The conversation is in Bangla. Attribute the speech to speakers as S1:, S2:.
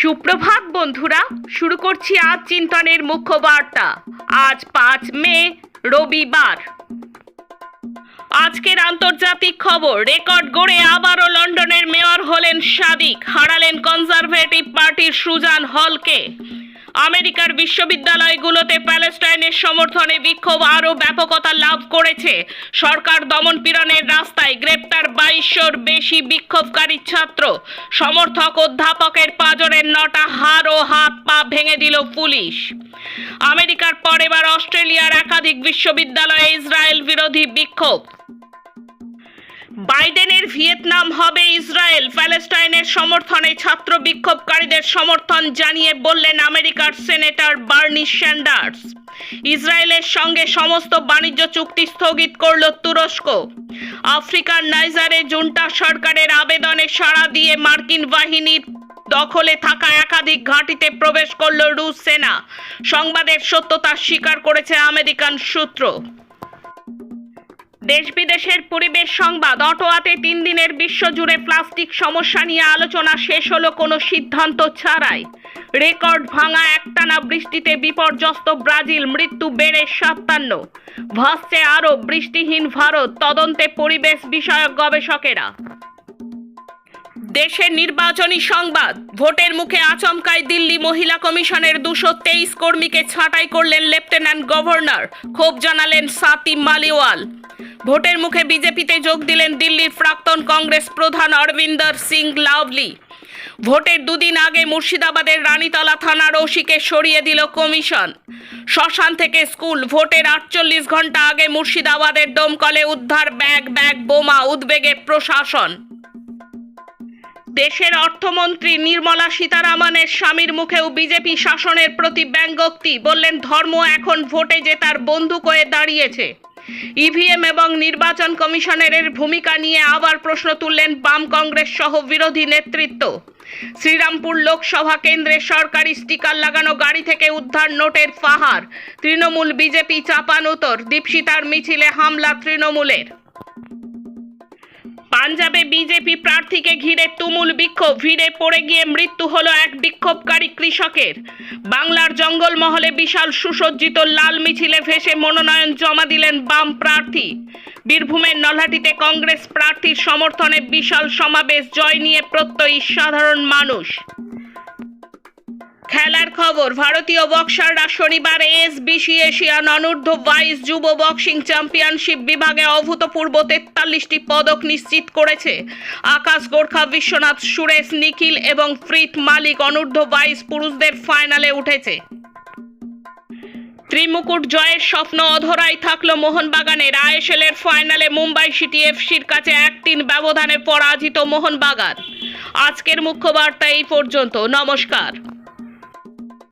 S1: সুপ্রভাত বন্ধুরা, শুরু করছি আজ চিন্তনের মুখ্য বার্তা আজ পাঁচ মে, রবিবার। আজকের আন্তর্জাতিক খবর, রেকর্ড গড়ে আবারও লন্ডনের মেয়র হলেন সাদিক, হারালেন কনজারভেটিভ পার্টির সুজান হলকে। আমেরিকার বিশ্ববিদ্যালয়গুলোতে প্যালেস্টাইনের সমর্থনে বিক্ষোভ আরও ব্যাপকতা লাভ করেছে। সরকার দমন পীড়নের রাস্তায় গ্রেপ্তার বাইশশোর বেশি বিক্ষোভকারী ছাত্র। সমর্থক অধ্যাপকের পাজরের নটা হাড় ও হাত পা ভেঙে দিল পুলিশ। আমেরিকার পর এবার অস্ট্রেলিয়ার একাধিক বিশ্ববিদ্যালয়ে ইসরায়েল বিরোধী বিক্ষোভ। বাইডেনের ভিয়েতনাম হবে ইসরায়েল। প্যালেস্টাইনের সমর্থনে ছাত্র বিক্ষোভকারীদের সমর্থন জানিয়ে বললেন আমেরিকার সেনেটর বার্নি স্যান্ডার্স। ইসরায়েলের সঙ্গে সমস্ত বাণিজ্য চুক্তি স্থগিত করল তুরস্ক। আফ্রিকার নাইজারে জুন্টা সরকারের আবেদনে সাড়া দিয়ে মার্কিন বাহিনীর দখলে থাকা একাধিক ঘাঁটিতে প্রবেশ করল রুশ সেনা। সংবাদের সত্যতা স্বীকার করেছে আমেরিকান সূত্র। দেশ বিদেশের পরিবেশ সংবাদ। অটোয়াতে তিন দিনের বিশ্বজুড়ে প্লাস্টিক সমস্যা নিয়ে আলোচনা শেষ হলো কোনো সিদ্ধান্ত ছাড়াই। রেকর্ড ভাঙা একটানা বৃষ্টিতে বিপর্যস্ত ব্রাজিল, মৃত্যু বেড়ে সাতান্ন। ভাসছে আরও বৃষ্টিহীন ভারত, তদন্তে পরিবেশ বিষয়ক গবেষকেরা। দেশের নির্বাচনী সংবাদ। ভোটের মুখে আচমকায় দিল্লি মহিলা কমিশনের দুশো তেইশ কর্মীকে ছাঁটাই করলেন লেফটেন্যান্ট গভর্নর। ক্ষোভ জানালেন সাতিম মালিওয়াল। ভোটের মুখে বিজেপিতে যোগ দিলেন দিল্লির প্রাক্তন কংগ্রেস প্রধান অরবিন্দর সিং লাভলি ভোটের দুদিন আগে মুর্শিদাবাদের রানীতলা থানার ওসিকে সরিয়ে দিল কমিশন। শ্মশান থেকে স্কুল, ভোটের আটচল্লিশ ঘণ্টা আগে মুর্শিদাবাদের ডোমকলে উদ্ধার ব্যাগ ব্যাগ, বোমা, উদ্বেগে প্রশাসন। দেশের অর্থমন্ত্রী নির্মলা সীতারামনের স্বামীর মুখেও বিজেপি শাসনের প্রতি ব্যঙ্গোক্তি। বললেন, ধর্ম এখন ভোটে জেতার বন্দুক হয়ে দাঁড়িয়েছে। ইভিএম এবং নির্বাচন কমিশনারের ভূমিকা নিয়ে আবার প্রশ্ন তুললেন বাম কংগ্রেস সহ বিরোধী নেতৃত্ব। শ্রীরামপুর লোকসভা কেন্দ্রে সরকারি স্টিকার লাগানো গাড়ি থেকে উদ্ধার নোটের পাহাড়। তৃণমূল বিজেপি চাপানুতর দীপশিতার মিছিলে হামলা তৃণমূলের। পাঞ্জাবে বিজেপি প্রার্থীকে ঘিরে তুমুল বিক্ষোভ। ভিড়ে পড়ে গিয়ে মৃত্যু হল এক বিক্ষোভকারী কৃষকের। বাংলার জঙ্গলমহলে বিশাল সুসজ্জিত লাল মিছিলে ভেসে মনোনয়ন জমা দিলেন বাম প্রার্থী। বীরভূমের নলহাটিতে কংগ্রেস প্রার্থীর সমর্থনে বিশাল সমাবেশ, জয় নিয়ে প্রত্যয়ী সাধারণ মানুষ। খেলার খবর, ভারতীয় বক্সাররা শনিবার এস বিসি এশিয়ান অনূর্ধ্ব বাইশ যুব বক্সিং চ্যাম্পিয়নশিপ বিভাগে অভূতপূর্ব তেতাল্লিশটি পদক নিশ্চিত করেছে। আকাশ গোর্খা, বিশ্বনাথ সুরেশ, নিখিল এবং প্রীত মালিক অনূর্ধ্ব বাইশ পুরুষদের ফাইনালে উঠেছে। ত্রিমুকুট জয়ের স্বপ্ন অধরাই থাকল মোহনবাগানের আইএসএলের ফাইনালে মুম্বাই সিটি এফসির কাছে এক তিন ব্যবধানে পরাজিত মোহনবাগান। আজকের মুখ্য বার্তা এই পর্যন্ত। নমস্কার।